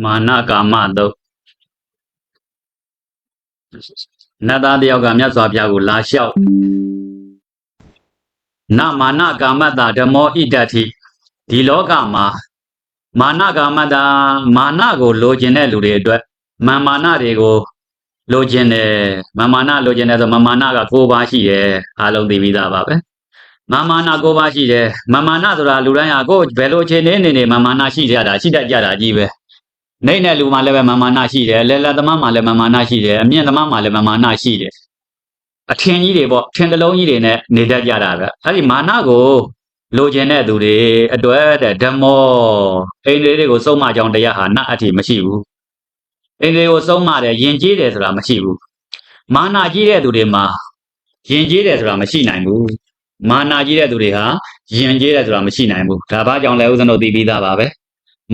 မာနကာမတုတ်နတ်သားတယောက်ကမြတ်စွာဘုရားကိုလာလျှောက်နမာနကာမတ္တဓမ္မောဣတ္တတိဒီလောကမှာမာနကာမတ္တမာနကိုလိုချင်တဲ့လူတွေအတွက်မာမာနတွေကိုလိုချင်တယ်မာမာနလိုချင်တယ်ဆိုမာမာနက၉ပါးရှိတယ်အားလုံးသိပြီးသားပါပဲမာမာန၉ပါးရှိတယ်မာမာနဆိုတာလူတိုင်းဟာကိုယ်ဘယ်လိုခြေနေနေနေမာမာနရှိကြတာရှိတတ်ကြတာကြီးပဲ နိုင်တဲ့လူမှလည်းပဲမာမာနရှိတယ်လဲလဲသမားမှလည်းမာမာနရှိတယ်အမြင့်သမားမှလည်းမာမာနရှိတယ်အထင်ကြီးတွေပေါ့ထင်တလုံးကြီးတွေနဲ့နေတတ်ကြတာပဲအဲ့ဒီမာနကိုလိုချင်တဲ့သူတွေအတွက်တဲ့ဓမ္မောအိန္ဒြေတွေကိုစုံမကြောင်တရားဟာနတ်အထိမရှိဘူးအိန္ဒြေကိုစုံမတယ်ယဉ်ကျေးတယ်ဆိုတာမရှိဘူးမာနကြီးတဲ့သူတွေမှာယဉ်ကျေးတယ်ဆိုတာမရှိနိုင်ဘူးမာနကြီးတဲ့သူတွေဟာယဉ်ကျေးတယ်ဆိုတာမရှိနိုင်ဘူးဒါဘာကြောင့်လဲဦးဇင်းတို့သိပြီးသားပါပဲ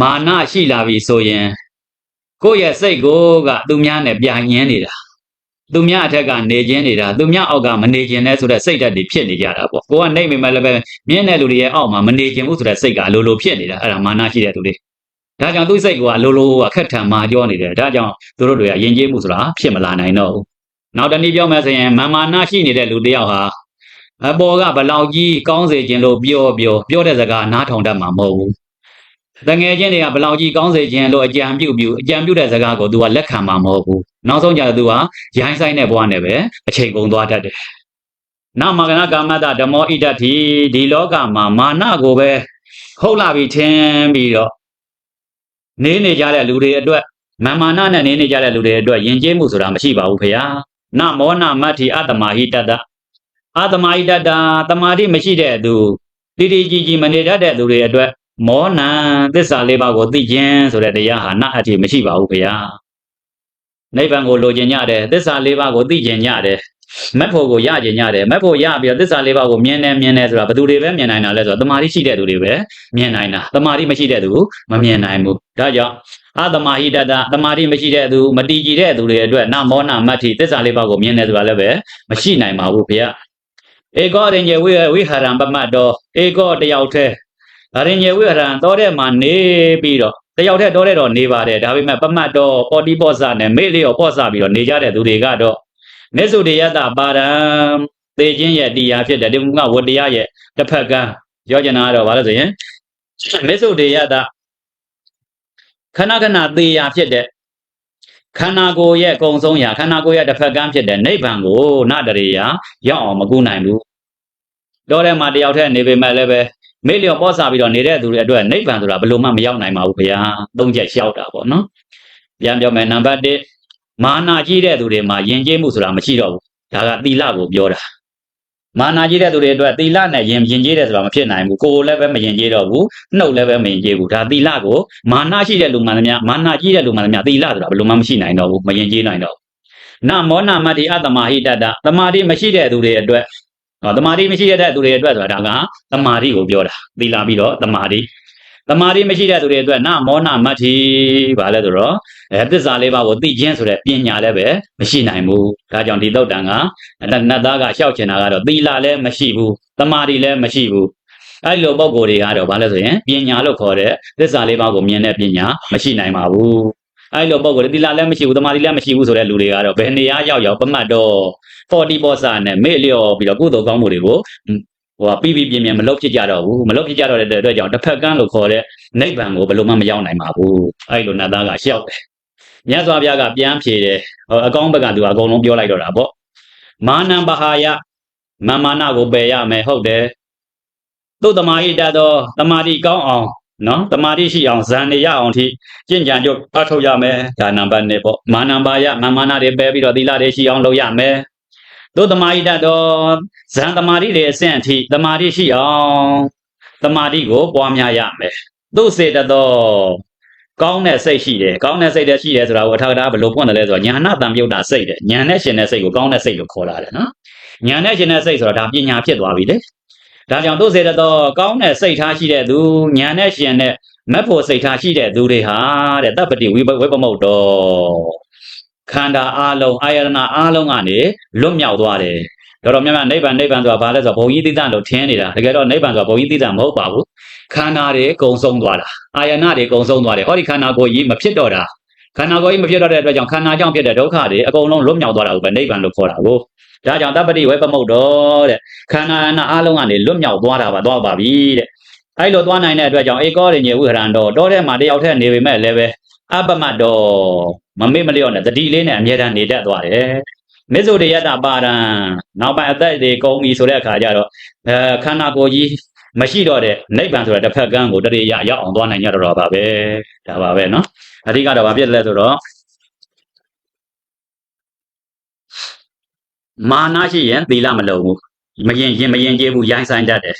မာနရှိလာပြီဆိုရင်ကိုယ့်ရဲ့စိတ်ကိုကသူများနဲ့ပြိုင်ရင်းနေတာသူများအထက်ကနေခြင်းနေတာသူများအောက်ကမနေခြင်းနဲ့ဆိုတဲ့စိတ်ဓာတ်တွေဖြစ်နေကြတာပေါ့ကိုကနိုင်မိမဲ့လည်းပဲမြင်းတဲ့လူတွေရဲ့အောက်မှာမနေခြင်းဘူးဆိုတဲ့စိတ်ကအလိုလိုဖြစ်နေတာအဲ့ဒါမာနရှိတဲ့သူတွေဒါကြောင့်သူ့စိတ်ကအလိုလိုအခက်ထံမှာကြောနေတယ်ဒါကြောင့်သူတို့တွေကယဉ်ကျေးမှုဆိုတာဖြစ်မလာနိုင်တော့ဘူးနောက်တနည်းပြောမယ်ဆိုရင်မာမာနရှိနေတဲ့လူတစ်ယောက်ဟာအပေါ်ကဘလောက်ကြီးကောင်းစေခြင်းလို့ပြောပြောပြောတဲ့စကားနားထောင်တတ်မှာမဟုတ်ဘူး တငယ်ချင်းတွေကဘယ်လောက်ကြီးကောင်းစေခြင်းလို့အကြံပြုပြုအကြံပြုတဲ့စကားကို तू ကလက်ခံမှာမဟုတ်ဘူးနောက်ဆုံးကျတော့ तू ကရိုင်းဆိုင်တဲ့ဘဝနဲ့ပဲအချိန်ကုန်သွားတတ်တယ်။နောက်မဂနကာမတဓမ္မောဣတ္တတိဒီလောကမှာမာနကိုပဲဟုတ်လာပြီထင်ပြီးတော့နေနေကြတဲ့လူတွေအတွက်မန်မာနနဲ့နေနေကြတဲ့လူတွေအတွက်ယဉ်ကျေးမှုဆိုတာမရှိပါဘူးဖေဟာ။နမောနမတ္ထိအတ္တမဟိတတ္တအတ္တမဟိတတ္တတမာတိမရှိတဲ့သူတိတိကြီးကြီးမနေတတ်တဲ့လူတွေအတွက် မောနံသစ္စာလေးပါးကိုသိခြင်းဆိုတဲ့တရားဟာနတ်အထိမရှိပါဘူးခင်ဗျာနိဗ္ဗာန်ကိုလိုချင်ကြတယ်သစ္စာလေးပါးကိုသိချင်ကြတယ်မက်ဖို့ကိုရချင်ကြတယ်မက်ဖို့ရပြီးတော့သစ္စာလေးပါးကိုမြင်တယ်မြင်တယ်ဆိုတာဘယ်သူတွေပဲမြင်နိုင်တာလဲဆိုတော့တမာတိရှိတဲ့သူတွေပဲမြင်နိုင်တာတမာတိမရှိတဲ့သူမမြင်နိုင်ဘူးဒါကြောင့်အတမဟိတတတမာတိမရှိတဲ့သူမတည်ကြည်တဲ့သူတွေအတွက်နမောနမတ္ထိသစ္စာလေးပါးကိုမြင်တယ်ဆိုတာလည်းပဲမရှိနိုင်ပါဘူးခင်ဗျာဧကောရင်ကျေဝိဝိဟာရံပမတ်တော်ဧကောတယောက်တည်း ဒါရင်ရေဝိရံတောတဲ့မှာနေပြီးတော့တယောက်တည်းတောတဲ့တော့နေပါတယ်ဒါပေမဲ့ပမတ်တော့ပေါ်တိပော့စနဲ့မေ့လေးရောပော့စပြီးတော့နေကြတဲ့သူတွေကတော့မေစုတေယတပါရံသေခြင်းရဲ့တရားဖြစ်တယ်ဒီကဝတ္တရားရဲ့တစ်ဖက်ကပြောချင်တာကတော့ဘာလို့ဆိုရင်မေစုတေယတခဏခဏသေရာဖြစ်တဲ့ခန္ဓာကိုယ်ရဲ့အကုံဆုံးရာခန္ဓာကိုယ်ရဲ့တစ်ဖက်ကန်းဖြစ်တဲ့နိဗ္ဗာန်ကိုနတရေယာရောက်အောင်မကူနိုင်ဘူးတော့တဲ့မှာတယောက်တည်းနေပေမဲ့လည်းပဲ မေ့လျော့ပေါ့စားပြီးတော့နေတဲ့သူတွေအတွက်နိဗ္ဗာန်ဆိုတာဘယ်လိုမှမရောက်နိုင်ပါဘူးခင်ဗျာသုံးချက်လျှောက်တာပေါ့နော်ပြန်ပြောမယ်နံပါတ်1မာနာကြီးတဲ့သူတွေမှာယဉ်ကျေးမှုဆိုတာမရှိတော့ဘူးဒါကသီလကိုပြောတာမာနာကြီးတဲ့သူတွေအတွက်သီလနဲ့ယဉ်ယဉ်ကျေးတယ်ဆိုတာမဖြစ်နိုင်ဘူးကိုယ်လည်းပဲမယဉ်ကျေးတော့ဘူးနှုတ်လည်းပဲမယဉ်ကျေးဘူးဒါသီလကိုမာနာရှိတဲ့လူမှန်သမျှမာနာကြီးတဲ့လူမှန်သမျှသီလဆိုတာဘယ်လိုမှမရှိနိုင်တော့ဘူးမယဉ်ကျေးနိုင်တော့ဘူးနမောနာမတ္တိအတ္တမဟိတတ္တတမာတိမရှိတဲ့သူတွေအတွက် ဟောတမာတိမရှိတဲ့သူတွေအတွက်ဆိုတာဒါကတမာတိကိုပြောတာသီလာပြီးတော့တမာတိတမာတိမရှိတဲ့သူတွေအတွက်နမောနမတ္ထိဘာလဲဆိုတော့အဲသစ္စာလေးပါးကိုသိခြင်းဆိုတဲ့ပညာလည်းပဲမရှိနိုင်ဘူးဒါကြောင့်ဒီတုတ်တန်ကနတ်သားကရှောက်ချင်တာကတော့သီလာလည်းမရှိဘူးတမာတိလည်းမရှိဘူးအဲ့ဒီလိုပုံကိုယ်တွေကတော့ဘာလဲဆိုရင်ပညာလို့ခေါ်တဲ့သစ္စာလေးပါးကိုမြင်တဲ့ပညာမရှိနိုင်ပါဘူး အဲ့ဒီလိုပုံကိုယ်တွေသီလာလည်းမရှိဘူးတမာတိလည်းမရှိဘူးဆိုတဲ့လူတွေကတော့ဘယ်နေရာရောက်ရောက်ပမှတ်တော့40ပော့စာနဲ့မေ့လျော့ပြီးတော့ကုသိုလ်ကောင်းမှုတွေကိုဟိုပြီးပြီးပြင်းပြင်းမလုပ်ဖြစ်ကြတော့ဘူးမလုပ်ဖြစ်ကြတော့တဲ့အတွက်ကြောင့်တစ်ဖက်ကန်းလို့ခေါ်တဲ့နိဗ္ဗာန်ကိုဘယ်လိုမှမရောက်နိုင်ပါဘူးအဲ့လိုနတ်သားကရှောက်တယ်မြတ်စွာဘုရားကပြန်ဖြေတယ်ဟောအကောင်းဘက်ကသူကအကုန်လုံးပြောလိုက်တော့တာပေါ့မာနံပဟာယမမနာကိုပယ်ရမယ်ဟုတ်တယ်သုတ္တမဟိတသောတမာတိကောင်းအောင် နော်တမာတိရှိအောင်ဇန်နေရအောင်ထိကျင့်ကြံကြအထောက်ရမယ်ဒါနံပါတ်1ပေါ့မာနံပါယမမနာတွေပယ်ပြီးတော့သီလတွေရှိအောင်လုပ်ရမယ်သို့တမာတိတတော်ဇန်တမာတိတွေအဆင့်အထိတမာတိရှိအောင်တမာတိကိုပွားများရမယ်သို့စေတတော်ကောင်းတဲ့စိတ်ရှိတယ်ကောင်းတဲ့စိတ်တဲ့ရှိတယ်ဆိုတာကိုအထာကတာဘယ်လိုပွင့်တယ်လဲဆိုတော့ညာနာတံပြုတ်တာစိတ်တဲ့ညာနဲ့ရှင်တဲ့စိတ်ကိုကောင်းတဲ့စိတ်လို့ခေါ်လာတယ်နော်ညာနဲ့ရှင်တဲ့စိတ်ဆိုတာဒါပညာဖြစ်သွားပြီလေ ဒါကြောင့်သို့စေတတော်ကောင်းတဲ့စိတ်ထားရှိတဲ့သူညာနဲ့ရှင်တဲ့မက်ဖို့စိတ်ထားရှိတဲ့သူတွေဟာတဲ့တပ်ပတိဝိဝိပမုတ်တော်ခန္ဓာအလုံးအာယတနာအလုံးကနေလွတ်မြောက်သွားတယ်တော်တော်များများနိဗ္ဗာန်နိဗ္ဗာန်ဆိုတာဘာလဲဆိုတော့ဘုံကြီးတိတ္တလို့ထင်နေတာတကယ်တော့နိဗ္ဗာန်ဆိုတာဘုံကြီးတိတ္တမဟုတ်ပါဘူးခန္ဓာတွေကုံဆုံးသွားတာအာယနာတွေကုံဆုံးသွားတယ်ဟောဒီခန္ဓာကိုယ်ကြီးမဖြစ်တော့တာခန္ဓာကိုယ်ကြီးမဖြစ်တော့တဲ့အတွက်ကြောင့်ခန္ဓာကြောင့်ဖြစ်တဲ့ဒုက္ခတွေအကုန်လုံးလွတ်မြောက်သွားတာကိုပဲနိဗ္ဗာန်လို့ခေါ်တာကို ဒါကြောင့်တပ္ပတိဝေပမုတ်တော်တဲ့ခန္ဓာနာအလုံးကနေလွတ်မြောက်သွားတာပါသွားပါပြီတဲ့အဲ့လိုသွားနိုင်တဲ့အတွက်ကြောင့်ဧကောရိညေဝိဟရံတော်တောထဲမှာတယောက်တည်းနေပေမဲ့လည်းပဲအပမတ်တော်မမေ့မလျော့နဲ့တတိလေးနဲ့အမြဲတမ်းနေတတ်သွားတယ်မေဇုတေယတပါရံနောက်ပိုင်းအသက်တွေကုန်ပြီဆိုတဲ့အခါကျတော့အဲခန္ဓာကိုယ်ကြီးမရှိတော့တဲ့နိဗ္ဗာန်ဆိုတဲ့တစ်ဖက်ကန်းကိုတရေရရောက်အောင်သွားနိုင်ကြတော့ပါပဲဒါပါပဲเนาะအဓိကတော့ဘာဖြစ်လဲဆိုတော့ မာနရှိရင်သီလမလုံဘူးမရင်ရင်မရင်ကျေးဘူးရိုင်းဆိုင်တတ်တယ်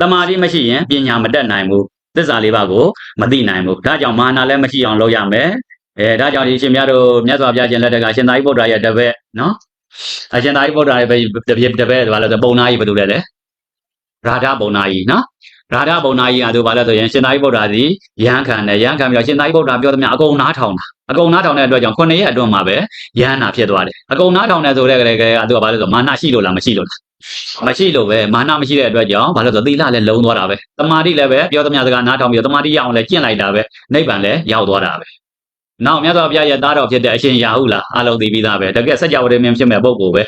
တမာတိမရှိရင်ပညာမတတ်နိုင်ဘူးသစ္စာလေးပါးကိုမသိနိုင်ဘူးဒါကြောင့်မာနလည်းမရှိအောင်လုပ်ရမယ်အဲဒါကြောင့်ဒီရှင်များတို့မြတ်စွာဘုရားရှင်လက်ထက်ကရှင်သာရိပုတ္တရာရဲ့တပည့်နော်အရှင်သာရိပုတ္တရာရဲ့တပည့်တပည့်ဘာလဲဆိုပုံနာကြီးဘာလို့လဲလဲရာဓပုံနာကြီးနော် ရာဓပုံနာကြီးကသူဘာလဲဆိုရင်ရှင်သာရိပုတ္တရာဒီရဟန်းခံတယ်ရဟန်းခံပြီးတော့ရှင်သာရိပုတ္တရာပြောသမျှအကုန်နားထောင်တာအကုန်နားထောင်တဲ့အတွက်ကြောင့်ခုနှစ်ရက်အတွင်းမှာပဲရဟန္တာဖြစ်သွားတယ်အကုန်နားထောင်တယ်ဆိုတဲ့ကလေးကသူကဘာလဲဆိုမာနရှိလို့လားမရှိလို့လားမရှိလို့ပဲမာနမရှိတဲ့အတွက်ကြောင့်ဘာလို့ဆိုသီလလည်းလုံသွားတာပဲတမာတိလည်းပဲပြောသမျှစကားနားထောင်ပြီးတော့တမာတိရအောင်လည်းကျင့်လိုက်တာပဲနိဗ္ဗာန်လည်းရောက်သွားတာပဲ နောက်မြတ်စွာဘုရားရဲ့သားတော်ဖြစ်တဲ့အရှင်ရာဟုလားအလုံးသိပြီးသားပဲတကယ်စัจ java ရင်းဖြစ်မဲ့ပုဂ္ဂိုလ်ပဲ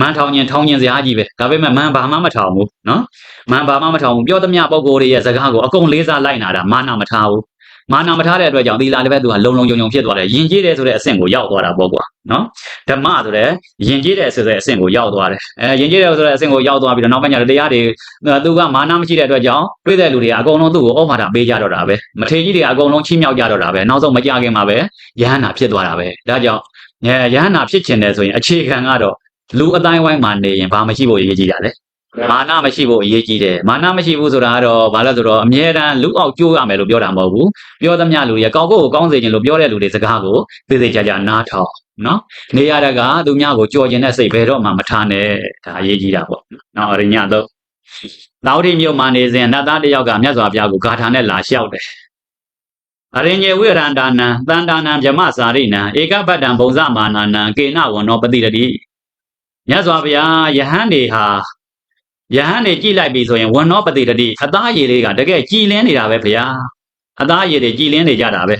မန်ထောင်ရင်ထောင်ရင်စရာကြီးပဲဒါပေမဲ့မန်ဘာမှမထောင်ဘူးနော်မန်ဘာမှမထောင်ဘူးပြောသမျှပုဂ္ဂိုလ်တွေရဲ့စကားကိုအကုန်လေးစားလိုက်နာတာမာနမထားဘူး မာနမထားတဲ့အတွက်ကြောင့်သီလလည်းပဲသူကလုံလုံယုံယုံဖြစ်သွားတယ်ယဉ်ကျေးတယ်ဆိုတဲ့အဆင့်ကိုရောက်သွားတာပေါ့ကွာနော်ဓမ္မဆိုတဲ့ယဉ်ကျေးတယ်ဆိုတဲ့အဆင့်ကိုရောက်သွားတယ်အဲယဉ်ကျေးတယ်ဆိုတဲ့အဆင့်ကိုရောက်သွားပြီးတော့နောက်ပိုင်းကျတော့တရားတွေသူကမာနမရှိတဲ့အတွက်ကြောင့်တွေ့တဲ့လူတွေကအကုန်လုံးသူ့ကိုဩဘာတာပေးကြတော့တာပဲမထေကြီးတွေကအကုန်လုံးချီးမြှောက်ကြတော့တာပဲနောက်ဆုံးမကြခင်မှာပဲယဟန္တာဖြစ်သွားတာပဲဒါကြောင့်အဲယဟန္တာဖြစ်ချင်တယ်ဆိုရင်အခြေခံကတော့လူအတိုင်းဝိုင်းမှာနေရင်ဘာမရှိဖို့အရေးကြီးတာလဲ မာနမရှိဖို့အရေးကြီးတယ်မာနမရှိဘူးဆိုတာကတော့ဘာလဲဆိုတော့အမြဲတမ်းလူအောက်ကျိုးရမယ်လို့ပြောတာမဟုတ်ဘူးပြောသမျှလူရဲ့ကောက်ကိုယ်ကိုကောင်းစေခြင်းလို့ပြောတဲ့လူတွေစကားကိုသေသေးချာချာနားထောင်နော်နေရတဲ့ကသူများကိုကြော်ကျင်တဲ့စိတ်ဘယ်တော့မှမထားနဲ့ဒါအရေးကြီးတာပေါ့နော်အရိညာတော့သာဝတိမြို့မှာနေစဉ်နတ်သားတစ်ယောက်ကမြတ်စွာဘုရားကိုဂါထာနဲ့လာလျှောက်တယ်အရိညေဝိရန္တာနံတန်တာနံဗြမစာရိနံဧကပတ္တံဘုံဇမာနာနံကေနဝနောပတိတတိမြတ်စွာဘုရားယဟန်တွေဟာ ယဟန်တွေကြည်လိုက်ပြီဆိုရင်ဝနောပတိတတိအသားရည်တွေကတကယ်ကြည်လင်းနေတာပဲဘုရားအသားရည်တွေကြည်လင်းနေကြတာပဲ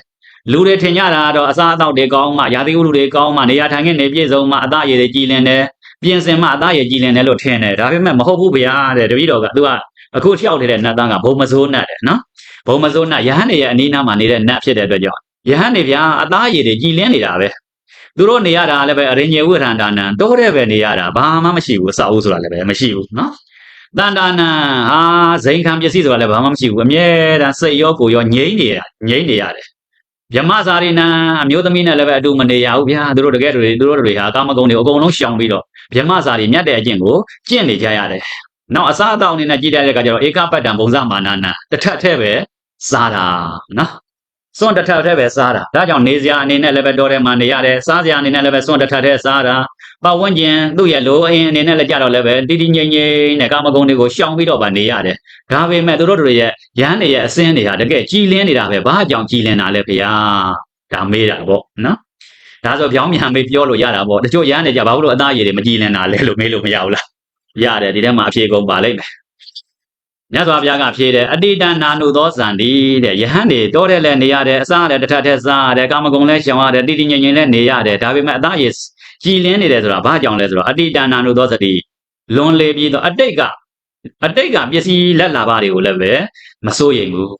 လူတွေထင်ကြတာကတော့အစားအသောက်တွေကောင်းမှရာသီဥတုတွေကောင်းမှနေရာထိုင်ခင်းတွေပြည့်စုံမှအသားရည်တွေကြည်လင်းတယ်ပြင်ဆင်မှအသားရည်ကြည်လင်းတယ်လို့ထင်တယ်ဒါပေမဲ့မဟုတ်ဘူးဗျာတဲ့တပည့်တော်ကသူကအခုလျှောက်နေတဲ့နတ်သားကဘုံမစိုးနတ်တဲ့နော်ဘုံမစိုးနတ်ယဟန်တွေရဲ့အနီးနားမှာနေတဲ့နတ်ဖြစ်တဲ့အတွက်ကြောင့်ယဟန်တွေဗျာအသားရည်တွေကြည်လင်းနေတာပဲသူတို့နေရတာလည်းပဲအရင်ညေဝိရန္တာနံတိုးတဲ့ပဲနေရတာဘာမှမရှိဘူးအစာအုပ်ဆိုတာလည်းပဲမရှိဘူးနော် တန်တာနံဟာဇိမ်ခံပစ္စည်းဆိုတာလည်းဘာမှမရှိဘူးအမြဲတမ်းစိတ်ရောကိုယ်ရောငြိမ့်နေတာငြိမ့်နေရတယ်ဗြမစာရိနံအမျိုးသမီးနဲ့လည်းပဲအတူမနေရဘူးဗျာသူတို့တကယ်တွေသူတို့တွေဟာကာမဂုဏ်တွေအကုန်လုံးရှောင်ပြီးတော့ဗြမစာရိမြတ်တဲ့အကျင့်ကိုကျင့်နေကြရတယ်နောက်အစားအသောက်အနေနဲ့ကြည့်တဲ့အခါကျတော့ဧကပတ္တံဘုံဇမာနာနာတစ်ထပ်ထဲပဲစားတာနော်စွန့်တစ်ထပ်ထဲပဲစားတာဒါကြောင့်နေစရာအနေနဲ့လည်းပဲတော်တယ်မှာနေရတယ်စားစရာအနေနဲ့လည်းပဲစွန့်တစ်ထပ်ထဲစားတာ ပတ်ဝန်းကျင်သူ့ရဲ့လိုအင်းအနေနဲ့လည်းကြတော့လည်းပဲတည်တည်ငြိမ်ငြိမ်နဲ့ကာမဂုဏ်တွေကိုရှောင်ပြီးတော့ပါနေရတယ်ဒါပေမဲ့သူတို့တွေရဲ့ရဟန်းတွေရဲ့အစင်းတွေဟာတကယ်ကြည်လင်းနေတာပဲဘာကြောင့်ကြည်လင်းတာလဲဖေဟာဒါမေးတာပေါ့နော်ဒါဆိုပြောင်းပြန်မေးပြောလို့ရတာပေါ့တချို့ရဟန်းတွေကြဘာလို့အသားရည်တွေမကြည်လင်းတာလဲလို့မေးလို့မရဘူးလားရတယ်ဒီထဲမှာအဖြေကုန်ပါလိမ့်မယ်မြတ်စွာဘုရားကဖြေတယ်အတိတန်နာနုသောဇန္တိတဲ့ယဟန်တွေတောတဲ့လဲနေရတယ်အစားလည်းတစ်ထပ်ထက်စားရတယ်ကာမဂုဏ်လည်းရှောင်ရတယ်တည်တည်ငြိမ်ငြိမ်လည်းနေရတယ်ဒါပေမဲ့အသားရည် ကြည်လင်းနေတယ်ဆိုတာဘာကြောင့်လဲဆိုတော့အတိတန်နာနုသောစတိလွန်လေပြီးတော့အတိတ်ကအတိတ်ကပစ္စည်းလက်လာပါတွေကိုလည်းပဲမစိုးရိမ်ဘူး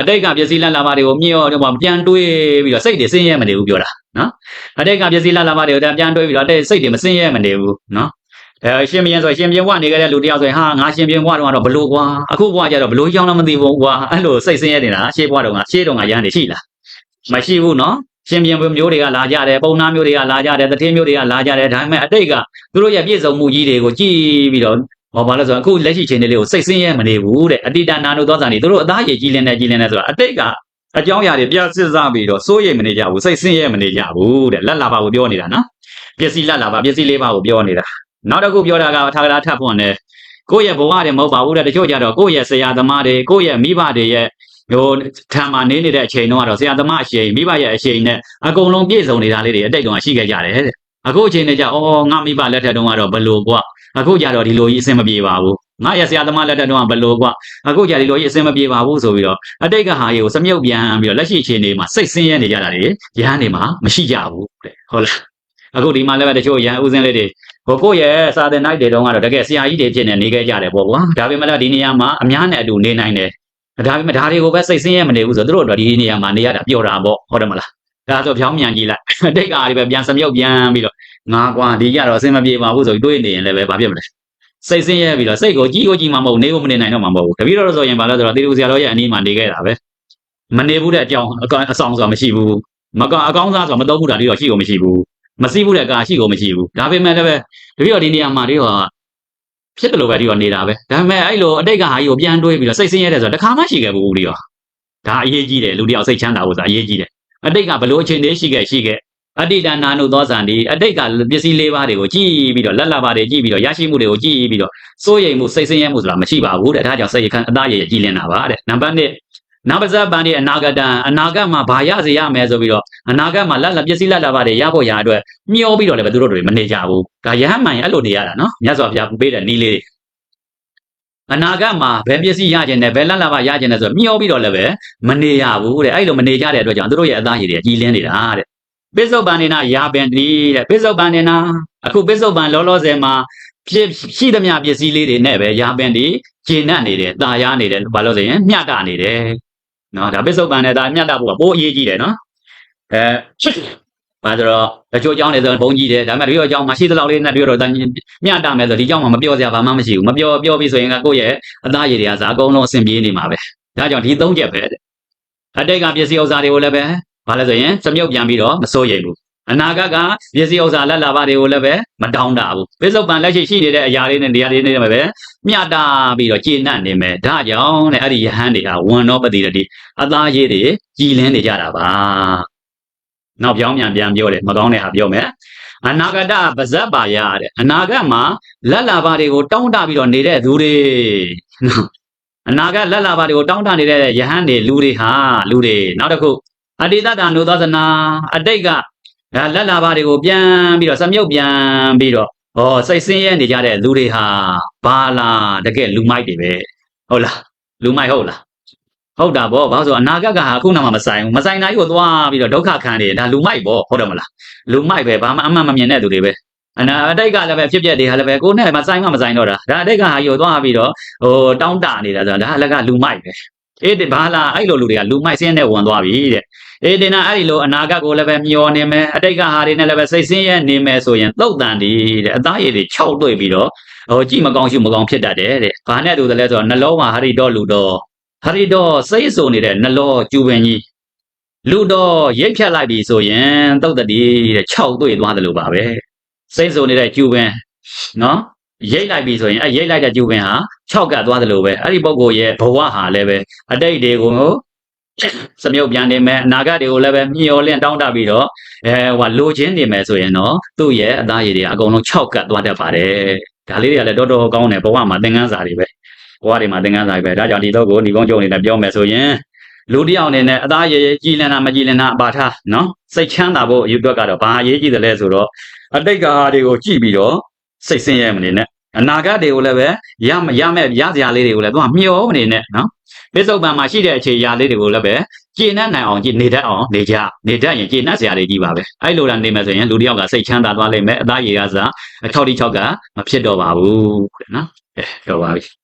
အတိတ်ကပစ္စည်းလက်လာပါတွေကိုမြင်ရောပြန်တွေးပြီးတော့စိတ်တွေဆင်းရဲမနေဘူးပြောတာနော်အတိတ်ကပစ္စည်းလက်လာပါတွေကိုပြန်တွေးပြီးတော့တဲ့စိတ်တွေမဆင်းရဲမနေဘူးနော်အဲရှင်ပြန်ဆိုရှင်ပြန်ဝနေကြတဲ့လူတယောက်ဆိုရင်ဟာငါရှင်ပြန်ဝတော့တော့ဘလို့ကွာအခုဘွားကြတော့ဘလို့ကြောင်းလည်းမသိဘူးကွာအဲ့လိုစိတ်ဆင်းရဲနေတာရှေးဘွားတော့ငါရှေးတော့ငါရမ်းနေရှိလားမရှိဘူးနော် ရှင်ပြန်မျိုးတွေကလာကြတယ်ပုံနာမျိုးတွေကလာကြတယ်တထင်းမျိုးတွေကလာကြတယ်ဒါပေမဲ့အတိတ်ကသူတို့ရဲ့ပြည့်စုံမှုကြီးတွေကိုကြည့်ပြီးတော့ဟောပါလို့ဆိုအခုလက်ရှိချိန်လေးကိုစိတ်ဆင်းရဲမနေဘူးတဲ့အတိတနာနုသောဇာနေသူတို့အသားရည်ကြီးလင်းနေကြီးလင်းနေဆိုတာအတိတ်ကအကြောင်းအရာတွေပြစစ်စားပြီးတော့စိုးရိမ်မနေကြဘူးစိတ်ဆင်းရဲမနေကြဘူးတဲ့လက်လာပါကိုပြောနေတာနော်ပစ္စည်းလက်လာပါပစ္စည်းလေးပါကိုပြောနေတာနောက်တစ်ခုပြောတာကထာဂရာထပ်ဖွင့်တယ်ကိုယ့်ရဲ့ဘဝတွေမဟုတ်ပါဘူးတဲ့တချို့ကြတော့ကိုယ့်ရဲ့ဆရာသမားတွေကိုယ့်ရဲ့မိဘတွေရဲ့ ဟိုထံမှာနေနေတဲ့အချိန်တုန်းကတော့ဆရာသမားအရှိန်မိဘရဲ့အရှိန်နဲ့အကုန်လုံးပြည့်စုံနေတာလေးတွေအတိတ်တုန်းကရှိခဲ့ကြတယ်တဲ့အခုအချိန်နဲ့ကြအော်ငါမိဘလက်ထက်တုန်းကတော့ဘလို့ကွာအခုကြတော့ဒီလိုကြီးအဆင်မပြေပါဘူးငါရဆရာသမားလက်ထက်တုန်းကဘလို့ကွာအခုကြဒီလိုကြီးအဆင်မပြေပါဘူးဆိုပြီးတော့အတိတ်ကဟာကြီးကိုစမြုပ်ပြန်ပြီးတော့လက်ရှိအချိန်လေးမှာစိတ်ဆင်းရဲနေကြတာတွေရဟန်းနေမှာမရှိကြဘူးတဲ့ဟုတ်လားအခုဒီမှာလည်းပဲတချို့ရဟန်းဦးစင်းလေးတွေဟိုကိုယ့်ရဲ့စာသင်နိုင်တွေတုန်းကတော့တကယ်ဆရာကြီးတွေဖြစ်နေနေခဲ့ကြတယ်ပေါ့ကွာဒါပေမဲ့လည်းဒီနေရာမှာအများနဲ့အတူနေနိုင်တယ် ဒါပေမဲ့ဒါတွေကိုပဲစိတ်ဆင်းရဲမနေဘူးဆိုတော့တို့တို့ဒီနေရာမှာနေရတာပျော်တာပေါ့ဟုတ်တယ်မလားဒါဆိုဖြောင်းမြန်ကြည့်လိုက်အတိတ်ကဟာတွေပဲပြန်စမြုပ်ပြန်ပြီးတော့ငါကွာဒီကြတော့အဆင်မပြေပါဘူးဆိုပြီးတွေးနေရင်လည်းပဲဘာဖြစ်မလဲစိတ်ဆင်းရဲပြီးတော့စိတ်ကိုကြီးကိုကြီးမှမဟုတ်နေဖို့မနေနိုင်တော့မှမဟုတ်ဘူးတပည့်တော်ဆိုရင်ဘာလို့ဆိုတော့တေတူဆရာတော်ရဲ့အနီးမှာနေခဲ့တာပဲမနေဘူးတဲ့အကြောင်းအကောင်အဆောင်ဆိုတာမရှိဘူးမကောင်အကောင်းစားဆိုတာမတော့ဘူးတာတွေတော့ရှိကိုမရှိဘူးမစီးဘူးတဲ့ကာရှိကိုမရှိဘူးဒါပေမဲ့လည်းပဲတပည့်တော်ဒီနေရာမှာတွေတော့ ဖြစ်တယ်လို့ပဲဒီတော့နေတာပဲဒါပေမဲ့အဲ့လိုအတိတ်ကဟာကြီးကိုပြန်တွေးပြီးတော့စိတ်ဆင်းရဲတယ်ဆိုတော့တခါမှရှိခဲ့ဘူးဒီတော့ဒါအရေးကြီးတယ်လူတယောက်စိတ်ချမ်းသာဖို့ဆိုတာအရေးကြီးတယ်အတိတ်ကဘလို့အခြေအနေရှိခဲ့ရှိခဲ့အတိတ်တနာနုသောဇံဒီအတိတ်ကပစ္စည်းလေးပါးတွေကိုကြည့်ပြီးတော့လက်လာပါတွေကြည့်ပြီးတော့ရရှိမှုတွေကိုကြည့်ပြီးတော့စိုးရိမ်မှုစိတ်ဆင်းရဲမှုဆိုတာမရှိပါဘူးတဲ့ဒါကြောင့်စိတ်ရခန့်အသားရည်ကြည်လင်တာပါတဲ့နံပါတ်1 နောက်ပါဇက်ပန်ဒီအနာဂတံအနာဂတ်မှာဘာရစေရမယ်ဆိုပြီးတော့အနာဂတ်မှာလက်လက်ပစ္စည်းလက်လာပါတွေရဖို့ရအတွက်မျောပြီးတော့လည်းဘယ်သူတို့တွေမနေကြဘူးဒါရဟန်းမှန်ရင်အဲ့လိုနေရတာနော်မြတ်စွာဘုရားပေးတဲ့နီးလေးတွေအနာဂတ်မှာဘယ်ပစ္စည်းရခြင်းနဲ့ဘယ်လက်လာပါရခြင်းနဲ့ဆိုတော့မျောပြီးတော့လည်းပဲမနေရဘူးတဲ့အဲ့လိုမနေကြတဲ့အတွက်ကြောင့်သူတို့ရဲ့အသားရည်တွေကြည်လင်းနေတာတဲ့ပိစုပန်နေနာယာပင်တိတဲ့ပိစုပန်နေနာအခုပိစုပန်လောလောဆယ်မှာဖြစ်ရှိသမျှပစ္စည်းလေးတွေနဲ့ပဲယာပင်တိကျဉ်တ်နေတယ်တာယာနေတယ်ဘာလို့ဆိုရင်မျှတနေတယ် နော်ဒါပိစုပန်နဲ့ဒါမျှတဖို့ကပိုအရေးကြီးတယ်နော်အဲဘာဆိုတော့တချို့အကြောင်းတွေဆိုဘုံကြီးတယ်ဒါပေမဲ့ဒီလိုအကြောင်းမရှိသလောက်လေးနဲ့ပြောတော့မျှတမယ်ဆိုဒီအကြောင်းမှာမပြောစရာဘာမှမရှိဘူးမပြောပြောပြီးဆိုရင်ကကိုယ့်ရဲ့အသားရည်တွေကစားအကုန်လုံးအဆင်ပြေနေမှာပဲဒါကြောင့်ဒီသုံးချက်ပဲတဲ့အတိတ်ကပစ္စည်းဥစ္စာတွေကိုလည်းပဲဘာလဲဆိုရင်စမြုပ်ပြန်ပြီးတော့မစိုးရိမ်ဘူး အနာဂတ်ကပစ္စည်းဥစ္စာလက်လာပါတွေကိုလည်းပဲမတောင်းတဘူးပိစုံပန်လက်ရှိရှိနေတဲ့အရာလေးနဲ့နေရာလေးနဲ့ပဲမျှတပြီးတော့ကျေနပ်နေမယ်ဒါကြောင့်တဲ့အဲ့ဒီယဟန်တွေကဝန်တော့ပတိတတိအသားရည်တွေကြည်လင်းနေကြတာပါနောက်ပြောင်းပြန်ပြန်ပြောတယ်မကောင်းတဲ့ဟာပြောမယ်အနာဂတပါဇက်ပါရတဲ့အနာဂတ်မှာလက်လာပါတွေကိုတောင်းတပြီးတော့နေတဲ့သူတွေနော်အနာဂတ်လက်လာပါတွေကိုတောင်းတနေတဲ့ယဟန်တွေလူတွေဟာလူတွေနောက်တစ်ခုအတိတတနုသောသနာအတိတ်က လက်လာပါတွေကိုပြန်ပြီးတော့စမြုပ်ပြန်ပြီးတော့ဟောစိတ်ဆင်းရဲနေကြတဲ့လူတွေဟာဘာလားတကယ်လူမိုက်တွေပဲဟုတ်လားလူမိုက်ဟုတ်လားဟုတ်တာဗောဘာလို့ဆိုအနာဂတ်ကဟာခုနမှမဆိုင်ဘူးမဆိုင်တာကြီးကိုသွားပြီးတော့ဒုက္ခခံနေဒါလူမိုက်ဗောဟုတ်တယ်မလားလူမိုက်ပဲဘာမှအမှန်မမြင်တဲ့သူတွေပဲအနာအတိတ်ကလည်းပဲဖြစ်ပျက်တွေဟာလည်းပဲကိုယ်နဲ့မဆိုင်မှမဆိုင်တော့တာဒါအတိတ်ကဟာကြီးကိုသွားပြီးတော့ဟိုတောင်းတနေတာဆိုတာဒါလည်းကလူမိုက်ပဲအေးဘာလားအဲ့လိုလူတွေကလူမိုက်စင်းနဲ့ဝင်သွားပြီတဲ့ အေးတင်နာအဲ့ဒီလိုအနာဂတ်ကိုလည်းပဲမျောနေမယ်အတိတ်ကဟာတွေနဲ့လည်းပဲစိတ်ဆင်းရဲနေမယ်ဆိုရင်သုတ်တန်ဒီတဲ့အသားရည်တွေခြောက်တွေ့ပြီးတော့ဟိုကြည့်မကောင်းရှုမကောင်းဖြစ်တတ်တယ်တဲ့ဘာနဲ့တူတယ်လဲဆိုတော့နှလုံးမှာဟာရီတော့လူတော့ဟာရီတော့စိတ်ဆိုနေတဲ့နှလောကျူပင်ကြီးလူတော့ရိတ်ဖြတ်လိုက်ပြီဆိုရင်သုတ်တတိတဲ့ခြောက်တွေ့သွားတယ်လို့ပါပဲစိတ်ဆိုနေတဲ့ကျူပင်နော်ရိတ်လိုက်ပြီဆိုရင်အဲရိတ်လိုက်တဲ့ကျူပင်ဟာခြောက်ကပ်သွားတယ်လို့ပဲအဲ့ဒီပုံကိုရဲ့ဘဝဟာလည်းပဲအတိတ်တွေကို စမြုပ်ပြန်နေမယ်အနာဂတ်တွေကိုလည်းပဲမျောလင့်တောင်းတပြီးတော့အဲဟိုလိုချင်နေမယ်ဆိုရင်တော့သူ့ရဲ့အသားရည်တွေအကုန်လုံးခြောက်ကပ်သွားတတ်ပါတယ်ဒါလေးတွေကလည်းတော်တော်ကောင်းတယ်ဘဝမှာသင်ခန်းစာတွေပဲဘဝတွေမှာသင်ခန်းစာတွေပဲဒါကြောင့်ဒီတော့ကိုညီကုန်းကျုံနေနဲ့ပြောမယ်ဆိုရင်လူတယောက်အနေနဲ့အသားရည်ရည်ကြည်လင်တာမကြည်လင်တာအပါထားနော်စိတ်ချမ်းသာဖို့အယူအတွက်ကတော့ဘာအရေးကြီးတယ်လဲဆိုတော့အတိတ်ကဟာတွေကိုကြည့်ပြီးတော့စိတ်ဆင်းရဲမနေနဲ့ အနာဂတ်တွေကိုလည်းပဲရမရမဲ့ရစရာလေးတွေကိုလည်းသူကမျောနေနဲ့နော်ပိဿုပံမှာရှိတဲ့အခြေအရာလေးတွေကိုလည်းပဲကျင့်နဲ့နိုင်အောင်ကြည်နေတတ်အောင်နေကြနေတတ်ရင်ကျင့်နဲ့စရာတွေကြီးပါပဲအဲ့လိုလာနေမယ်ဆိုရင်လူတစ်ယောက်ကစိတ်ချမ်းသာသွားလိမ့်မယ်အသားရည်ကစားအထောက်တိချောက်ကမဖြစ်တော့ပါဘူးတဲ့နော်အဲတော့ပါပြီ